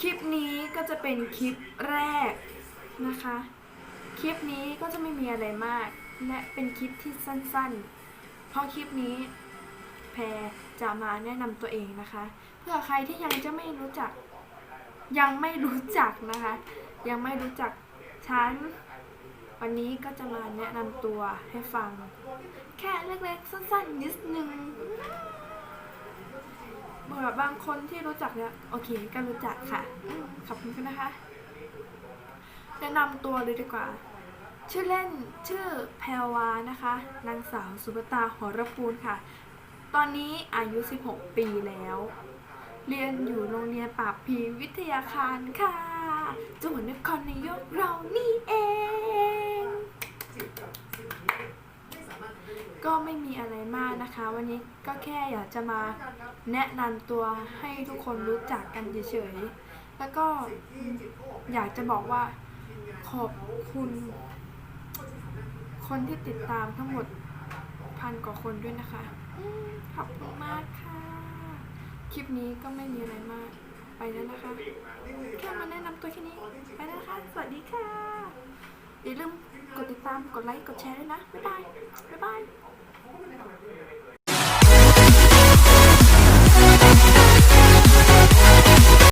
คลิปนี้ก็จะเป็นคลิปแรกนะคะ คลิปนี้ก็จะไม่มีอะไรมาก และเป็นคลิปที่สั้นๆ เพราะคลิปนี้แพรจะมาแนะนำตัวเองนะคะ เพื่อใครที่ยังจะไม่รู้จัก ยังไม่รู้จักนะคะ ยังไม่รู้จักฉันวันนี้ก็จะมาแนะนำตัวให้ฟัง แค่เล็กๆ สั้นๆ นิดนึง เบื่อบางคนที่รู้จักแล้วโอเคก็รู้จักค่ะ ขอบคุณค่ะนะคะ แนะนำตัวเลยดีกว่า ชื่อเล่นชื่อแพรวานะคะ นางสาวสุภตาหอระปูลค่ะ ตอนนี้อายุ 16 ปีแล้ว เรียนอยู่โรงเรียนปาบพีวิทยาคารค่ะจังหวัดนครนายกเรานี่เอง ก็ไม่มีอะไรมากนะคะ วันนี้ก็แค่อยากจะมาแนะนำตัวให้ทุกคนรู้จักกันเฉยๆ แล้วก็อยากจะบอกว่าขอบคุณ คนที่ติดตามทั้งหมดพันกว่าคนด้วยนะคะขอบคุณมากค่ะ คลิปนี้ก็ไม่มีอะไรมาก ไปแล้วนะคะ แค่มาแนะนำตัวแค่นี้ ไปแล้วนะคะ สวัสดีค่ะ อย่าลืมกดติดตาม กดไลค์ กดแชร์ด้วยนะ บ๊ายบาย บ๊ายบาย